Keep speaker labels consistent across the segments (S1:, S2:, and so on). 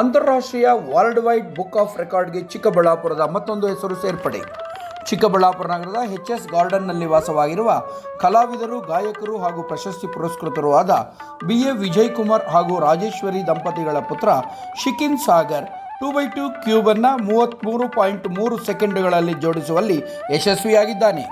S1: ಅಂತಾರಾಷ್ಟ್ರೀಯ world wide book of ರೆಕಾರ್ಡ್ಗೆ ಚಿಕ್ಕಬಳ್ಳಾಪುರದ ಮತ್ತೊಂದು ಹೆಸರು ಸೇರ್ಪಡೆ. ಚಿಕ್ಕಬಳ್ಳಾಪುರ ನಗರದ ಎಚ್ ಎಸ್ ಗಾರ್ಡನ್ನಲ್ಲಿ ವಾಸವಾಗಿರುವ ಕಲಾವಿದರು, ಗಾಯಕರು ಹಾಗೂ ಪ್ರಶಸ್ತಿ ಪುರಸ್ಕೃತರೂ ಆದ ಬಿ ಎ ವಿಜಯ್ ಕುಮಾರ್ ಹಾಗೂ ರಾಜೇಶ್ವರಿ ದಂಪತಿಗಳ ಪುತ್ರ Shikin Sagar two by two ಕ್ಯೂಬನ್ನು ಮೂವತ್ತ್ಮೂರು ಪಾಯಿಂಟ್ ಮೂರು ಸೆಕೆಂಡುಗಳಲ್ಲಿ ಜೋಡಿಸುವಲ್ಲಿ ಯಶಸ್ವಿಯಾಗಿದ್ದಾನೆ.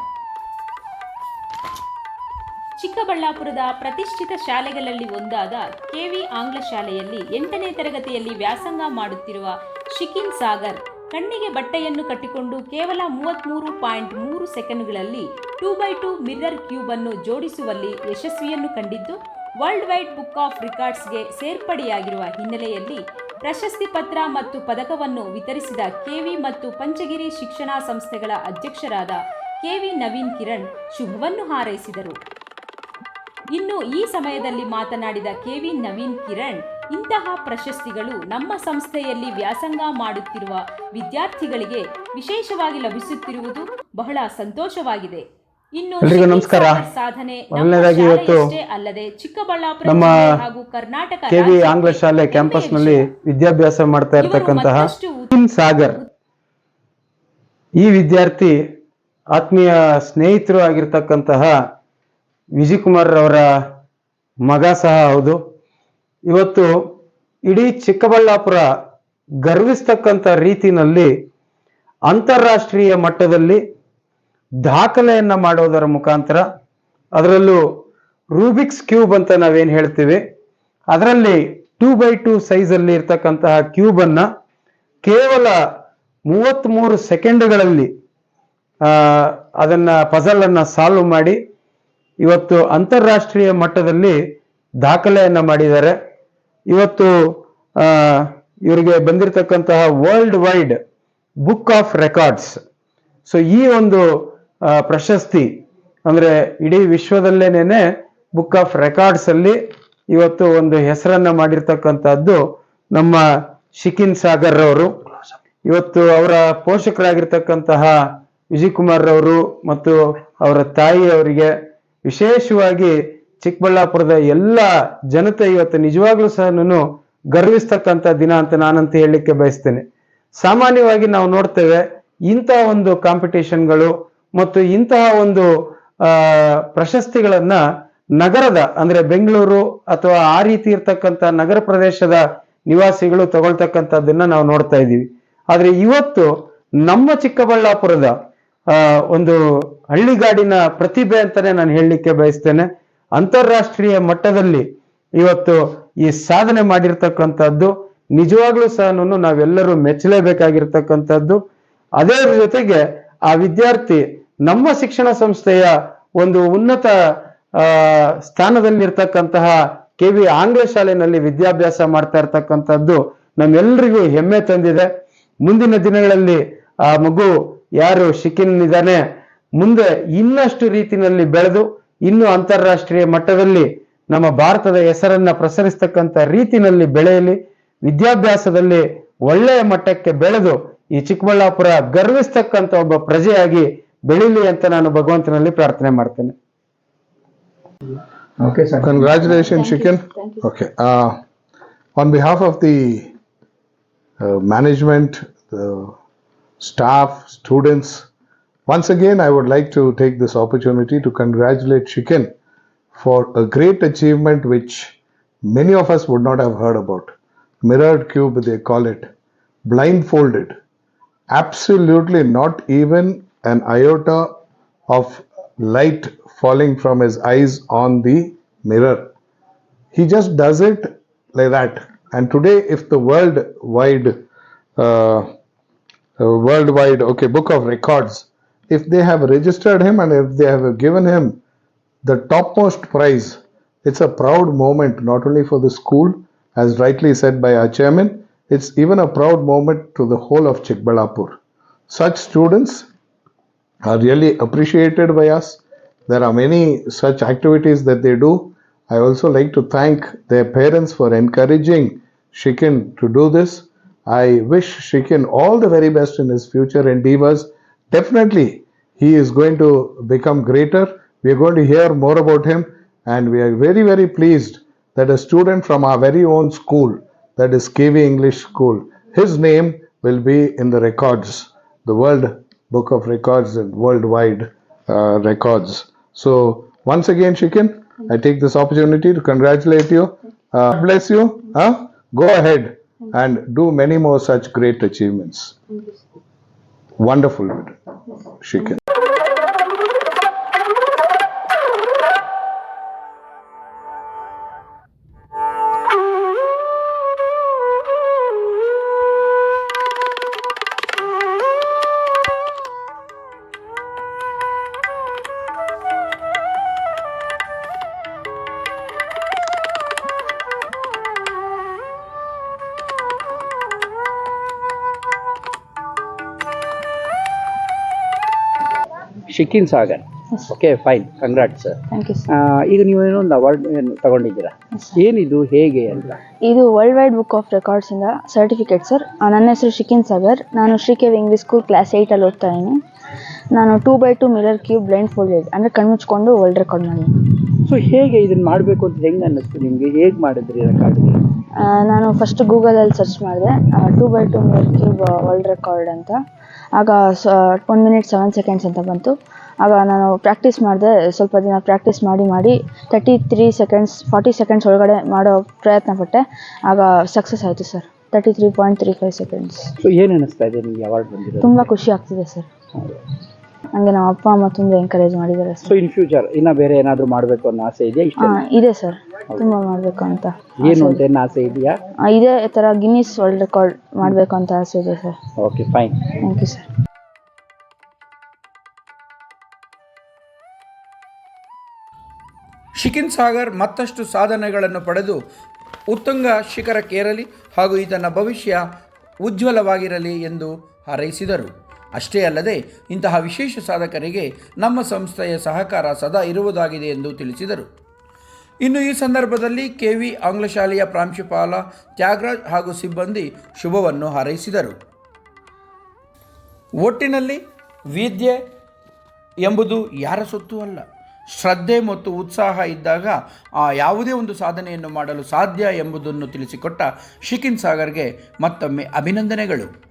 S2: ಚಿಕ್ಕಬಳ್ಳಾಪುರದ ಪ್ರತಿಷ್ಠಿತ ಶಾಲೆಗಳಲ್ಲಿ ಒಂದಾದ ಕೆವಿ ಆಂಗ್ಲ ಶಾಲೆಯಲ್ಲಿ ಎಂಟನೇ ತರಗತಿಯಲ್ಲಿ ವ್ಯಾಸಂಗ ಮಾಡುತ್ತಿರುವ ಶಿಕಿನ್ ಸಾಗರ್ ಕಣ್ಣಿಗೆ ಬಟ್ಟೆಯನ್ನು ಕಟ್ಟಿಕೊಂಡು ಕೇವಲ ಮೂವತ್ತ್ಮೂರು ಪಾಯಿಂಟ್ ಮೂರು ಸೆಕೆಂಡ್ಗಳಲ್ಲಿ two by two mirror cube ಅನ್ನು ಜೋಡಿಸುವಲ್ಲಿ ಯಶಸ್ವಿಯನ್ನು ಕಂಡಿದ್ದು, ವರ್ಲ್ಡ್ ವೈಡ್ ಬುಕ್ ಆಫ್ ರಿಕಾರ್ಡ್ಸ್ಗೆ ಸೇರ್ಪಡೆಯಾಗಿರುವ ಹಿನ್ನೆಲೆಯಲ್ಲಿ ಪ್ರಶಸ್ತಿ ಪತ್ರ ಮತ್ತು ಪದಕವನ್ನು ವಿತರಿಸಿದ ಕೆವಿ ಮತ್ತು ಪಂಚಗಿರಿ ಶಿಕ್ಷಣ ಸಂಸ್ಥೆಗಳ ಅಧ್ಯಕ್ಷರಾದ ಕೆವಿ ನವೀನ್ ಕಿರಣ್ ಶುಭವನ್ನು ಹಾರೈಸಿದರು. ಇನ್ನು ಈ ಸಮಯದಲ್ಲಿ ಮಾತನಾಡಿದ ಕೆವಿ ನವೀನ್ ಕಿರಣ್ ಇಂತಹ ಪ್ರಶಸ್ತಿಗಳು ನಮ್ಮ ಸಂಸ್ಥೆಯಲ್ಲಿ ವ್ಯಾಸಂಗ ಮಾಡುತ್ತಿರುವ ವಿದ್ಯಾರ್ಥಿಗಳಿಗೆ ವಿಶೇಷವಾಗಿ ಲಭಿಸುತ್ತಿರುವುದು ಬಹಳ ಸಂತೋಷವಾಗಿದೆ ಇನ್ನು
S3: ನಮಸ್ಕಾರ.
S2: ಸಾಧನೆ ಅಲ್ಲದೆ ಚಿಕ್ಕಬಳ್ಳಾಪುರ
S3: ನಮ್ಮ
S2: ಹಾಗೂ ಕರ್ನಾಟಕ
S3: ಕೆವಿ ಆಂಗ್ಲ ಶಾಲೆ
S2: ಕ್ಯಾಂಪಸ್ನಲ್ಲಿ
S3: ವಿದ್ಯಾಭ್ಯಾಸ ಮಾಡ್ತಾ ಇರತಕ್ಕಂತಹ ಸಾಗರ್ ಈ ವಿದ್ಯಾರ್ಥಿ ಆತ್ಮೀಯ ಸ್ನೇಹಿತರು ಆಗಿರ್ತಕ್ಕಂತಹ ವಿಜಯ್ ಕುಮಾರ್ ಅವರ ಮಗ ಸಹ ಹೌದು. ಇವತ್ತು ಇಡೀ ಚಿಕ್ಕಬಳ್ಳಾಪುರ ಗರ್ವಿಸ್ತಕ್ಕಂಥ ರೀತಿನಲ್ಲಿ ಅಂತಾರಾಷ್ಟ್ರೀಯ ಮಟ್ಟದಲ್ಲಿ ದಾಖಲೆಯನ್ನು ಮಾಡೋದರ ಮುಖಾಂತರ ಅದರಲ್ಲೂ ರೂಬಿಕ್ಸ್ ಕ್ಯೂಬ್ ಅಂತ ನಾವೇನು ಹೇಳ್ತೀವಿ, ಅದರಲ್ಲಿ ಟೂ ಬೈ ಟೂ ಸೈಜಲ್ಲಿ ಇರ್ತಕ್ಕಂತಹ ಕ್ಯೂಬ್ ಅನ್ನ ಕೇವಲ ಮೂವತ್ತ್ಮೂರು ಸೆಕೆಂಡ್ಗಳಲ್ಲಿ ಅದನ್ನು ಅದನ್ನ ಪಜಲ್ ಅನ್ನ ಸಾಲ್ವ್ ಮಾಡಿ ಇವತ್ತು ಅಂತಾರಾಷ್ಟ್ರೀಯ ಮಟ್ಟದಲ್ಲಿ ದಾಖಲೆಯನ್ನು ಮಾಡಿದ್ದಾರೆ. ಇವತ್ತು ಇವರಿಗೆ ಬಂದಿರತಕ್ಕಂತಹ world wide book of records so ಈ ಒಂದು ಪ್ರಶಸ್ತಿ, ಅಂದ್ರೆ ಇಡೀ ವಿಶ್ವದಲ್ಲೇನೆ ಬುಕ್ ಆಫ್ ರೆಕಾರ್ಡ್ಸ್ ಅಲ್ಲಿ ಇವತ್ತು ಒಂದು ಹೆಸರನ್ನ ಮಾಡಿರ್ತಕ್ಕಂಥದ್ದು ನಮ್ಮ ಶಿಕಿನ್ ಸಾಗರ್ ಅವರು ಇವತ್ತು ಅವರ ಪೋಷಕರಾಗಿರ್ತಕ್ಕಂತಹ ವಿಜಯ್ ಕುಮಾರ್ ಅವರು ಮತ್ತು ಅವರ ತಾಯಿ ಅವರಿಗೆ ವಿಶೇಷವಾಗಿ ಚಿಕ್ಕಬಳ್ಳಾಪುರದ ಎಲ್ಲ ಜನತೆ ಇವತ್ತು ನಿಜವಾಗ್ಲೂ ಸಹ ನಾನು ಗರ್ವಿಸ್ತಕ್ಕಂಥ ದಿನ ಅಂತ ನಾನಂತ ಹೇಳಲಿಕ್ಕೆ ಬಯಸ್ತೇನೆ. ಸಾಮಾನ್ಯವಾಗಿ ನಾವು ನೋಡ್ತೇವೆ ಇಂತಹ ಒಂದು ಕಾಂಪಿಟೇಷನ್ಗಳು ಮತ್ತು ಇಂತಹ ಒಂದು ಪ್ರಶಸ್ತಿಗಳನ್ನ ನಗರದ ಅಂದ್ರೆ ಬೆಂಗಳೂರು ಅಥವಾ ಆ ರೀತಿ ಇರ್ತಕ್ಕಂಥ ನಗರ ಪ್ರದೇಶದ ನಿವಾಸಿಗಳು ತಗೊಳ್ತಕ್ಕಂಥದ್ದನ್ನ ನಾವು ನೋಡ್ತಾ ಇದ್ದೀವಿ. ಆದ್ರೆ ಇವತ್ತು ನಮ್ಮ ಚಿಕ್ಕಬಳ್ಳಾಪುರದ ಒಂದು ಹಳ್ಳಿಗಾಡಿನ ಪ್ರತಿಭೆ ಅಂತಾನೆ ನಾನು ಹೇಳಲಿಕ್ಕೆ ಬಯಸ್ತೇನೆ. ಅಂತಾರಾಷ್ಟ್ರೀಯ ಮಟ್ಟದಲ್ಲಿ ಇವತ್ತು ಈ ಸಾಧನೆ ಮಾಡಿರ್ತಕ್ಕಂಥದ್ದು ನಿಜವಾಗ್ಲೂ ಸಹ ನಾವೆಲ್ಲರೂ ಮೆಚ್ಚಲೇಬೇಕಾಗಿರ್ತಕ್ಕಂಥದ್ದು. ಅದೇ ಜೊತೆಗೆ ಆ ವಿದ್ಯಾರ್ಥಿ ನಮ್ಮ ಶಿಕ್ಷಣ ಸಂಸ್ಥೆಯ ಒಂದು ಉನ್ನತ ಸ್ಥಾನದಲ್ಲಿರ್ತಕ್ಕಂತಹ ಕೆ ವಿ ಆಂಗ್ಲ ಶಾಲೆಯಲ್ಲಿ ವಿದ್ಯಾಭ್ಯಾಸ ಮಾಡ್ತಾ ಇರ್ತಕ್ಕಂಥದ್ದು ನಮ್ಮೆಲ್ಲರಿಗೂ ಹೆಮ್ಮೆ ತಂದಿದೆ. ಮುಂದಿನ ದಿನಗಳಲ್ಲಿ ಆ ಮಗು ಯಾರು ಶಿಕಿನ್ ಇದ್ದಾನೆ ಮುಂದೆ ಇನ್ನಷ್ಟು ರೀತಿಯಲ್ಲಿ ಬೆಳೆದು ಇನ್ನು ಅಂತಾರಾಷ್ಟ್ರೀಯ ಮಟ್ಟದಲ್ಲಿ ನಮ್ಮ ಭಾರತದ ಹೆಸರನ್ನ ಪ್ರಸರಿಸ್ತಕ್ಕಂಥ ರೀತಿನಲ್ಲಿ ಬೆಳೆಯಲಿ ವಿದ್ಯಾಭ್ಯಾಸದಲ್ಲಿ ಒಳ್ಳೆಯ ಮಟ್ಟಕ್ಕೆ ಬೆಳೆದು ಈ ಚಿಕ್ಕಬಳ್ಳಾಪುರ ಗರ್ವಿಸ್ತಕ್ಕಂಥ ಒಬ್ಬ ಪ್ರಜೆಯಾಗಿ ಬೆಳೀಲಿ ಅಂತ ನಾನು ಭಗವಂತನಲ್ಲಿ ಪ್ರಾರ್ಥನೆ ಮಾಡ್ತೇನೆ
S4: Okay, sir.
S5: Congratulations, Shikin. Okay. Uh, on behalf of the uh, management, the staff, students, once again, I would like to take this opportunity to congratulate Shikin for a great achievement which many of us would not have heard about. Mirrored cube, they call it, blindfolded. Absolutely not even an iota of light falling from his eyes on the mirror. He just does it like that. And today, if the world wide, uh, uh, Uh, worldwide, okay, book of records, if they have registered him and if they have given him the topmost prize, it's a proud moment not only for the school, as rightly said by our chairman, it's even a proud moment to the whole of Chikbalapur. Such students are really appreciated by us. There are many such activities that they do. I also like to thank their parents for encouraging Shikin to do this. I wish Shikin all the very best in his future endeavors. Definitely, he is going to become greater. We are going to hear more about him, and we are very, very pleased that a student from our very own school, that is KV English School. His name will be in the records, the World Book of Records and worldwide uh, records. So, once again, Shikin, I take this opportunity to congratulate you. Uh, bless you. Huh? Go ahead and do many more such great achievements. Wonderful, Shikin.
S4: Shikin Sagar okay fine congrats sir
S6: thank you sir
S4: ಈಗ ನೀವು ಏನೋ ಒಂದು award ತಗೊಂಡಿದ್ದೀರಾ ಏನಿದು ಹೇಗೆ ಅಂತ?
S6: ಇದು world wide book of ರೆಕಾರ್ಡ್ಸಿಂದ certificate sir ನನ್ನ ಹೆಸರು ಶಿಕಿನ್ ಸಾಗರ್. ನಾನು ಶ್ರೀಕೇವ್ ಇಂಗ್ಲೀಷ್ ಸ್ಕೂಲ್ ಕ್ಲಾಸ್ ಏಯ್ಟಲ್ಲಿ ಓದ್ತಾ ಇದ್ದೀನಿ. ನಾನು two by two mirror cube blindfolded ಅಂದರೆ ಕಣ್ಮುಚ್ಕೊಂಡು ವರ್ಲ್ಡ್ ರೆಕಾರ್ಡ್ ಮಾಡಿದ್ದೀನಿ
S4: ಸೊ ಹೇಗೆ ಇದನ್ನ ಮಾಡಬೇಕು ಅಂತ ಹೆಂಗೆ ಅನ್ನಿಸ್ತು ನಿಮಗೆ? ಹೇಗೆ ಮಾಡಿದ್ರಿ
S6: ರೆಕಾರ್ಡ್ ನಾನು ಫಸ್ಟ್ ಗೂಗಲಲ್ಲಿ ಸರ್ಚ್ ಮಾಡಿದೆ. Two by two mirror cube world record ಅಂತ. ಆಗ ಒನ್ ಮಿನಿಟ್ ಸೆವೆನ್ ಸೆಕೆಂಡ್ಸ್ ಅಂತ ಬಂತು. ಆಗ ನಾನು ಪ್ರಾಕ್ಟೀಸ್ ಮಾಡಿದೆ ಸ್ವಲ್ಪ ದಿನ ಪ್ರಾಕ್ಟೀಸ್ ಮಾಡಿ ಮಾಡಿ thirty three seconds forty seconds ಒಳಗಡೆ ಮಾಡೋ ಪ್ರಯತ್ನ ಪಟ್ಟೆ. ಆಗ ಸಕ್ಸಸ್ ಆಯಿತು sir thirty three point three five seconds
S4: so ಏನು ಅನ್ನಿಸ್ತಾ ಇದೆ ನಿಮಗೆ ಅವಾರ್ಡ್ ಬಂದಿದೆ
S6: ತುಂಬ ಖುಷಿ ಆಗ್ತಿದೆ ಸರ್ ಹಂಗೆ ನಮ್ಮ ಅಪ್ಪ ಅಮ್ಮ ತುಂಬಾ ಎಂಕರೇಜ್ ಮಾಡಿದ್ದಾರೆ
S4: ಸೊ
S6: ಸರ್
S4: ಇನ್ ಫ್ಯೂಚರ್ ಇನ್ನ ಬೇರೆ ಏನಾದರೂ ಮಾಡಬೇಕು ಅನ್ನೋ ಆಸೆ ಇದೆಯಾ ಇಷ್ಟ?
S6: ಹಾಂ ಇದೆ ಸರ್. ತುಂಬ ಮಾಡಬೇಕು ಅಂತ
S4: ಏನು ಅಂತ ಏನು ಆಸೆ ಇದೆಯಾ?
S6: ಆ, ಇದೇ ಥರ ಗಿನ್ನಿಸ್ ವರ್ಲ್ಡ್ ರೆಕಾರ್ಡ್ ಮಾಡಬೇಕು ಅಂತ ಆಸೆ ಇದೆ sir.
S4: Okay fine
S6: thank you sir
S1: Shikin Sagar ಮತ್ತಷ್ಟು ಸಾಧನೆಗಳನ್ನು ಪಡೆದು ಉತ್ತುಂಗ ಶಿಖರಕ್ಕೇರಲಿ ಹಾಗೂ ಈತನ ಭವಿಷ್ಯ ಉಜ್ವಲವಾಗಿರಲಿ ಎಂದು ಹಾರೈಸಿದರು. ಅಷ್ಟೇ ಅಲ್ಲದೆ ಇಂತಹ ವಿಶೇಷ ಸಾಧಕರಿಗೆ ನಮ್ಮ ಸಂಸ್ಥೆಯ ಸಹಕಾರ ಸದಾ ಇರುವುದಾಗಿದೆ ಎಂದು ತಿಳಿಸಿದರು. ಇನ್ನು ಈ ಸಂದರ್ಭದಲ್ಲಿ ಕೆವಿ ವಿ ಆಂಗ್ಲಶಾಲೆಯ ಪ್ರಾಂಶುಪಾಲ ತ್ಯಾಗರಾಜ್ ಹಾಗೂ ಸಿಬ್ಬಂದಿ ಶುಭವನ್ನು ಹಾರೈಸಿದರು. ಒಟ್ಟಿನಲ್ಲಿ ವಿದ್ಯೆ ಎಂಬುದು ಯಾರ ಸೊತ್ತು ಅಲ್ಲ. ಶ್ರದ್ಧೆ ಮತ್ತು ಉತ್ಸಾಹ ಇದ್ದಾಗ ಆ ಯಾವುದೇ ಒಂದು ಸಾಧನೆಯನ್ನು ಮಾಡಲು ಸಾಧ್ಯ ಎಂಬುದನ್ನು ತಿಳಿಸಿಕೊಟ್ಟ ಶಿಕಿನ್ ಸಾಗರ್ಗೆ ಮತ್ತೊಮ್ಮೆ ಅಭಿನಂದನೆಗಳು.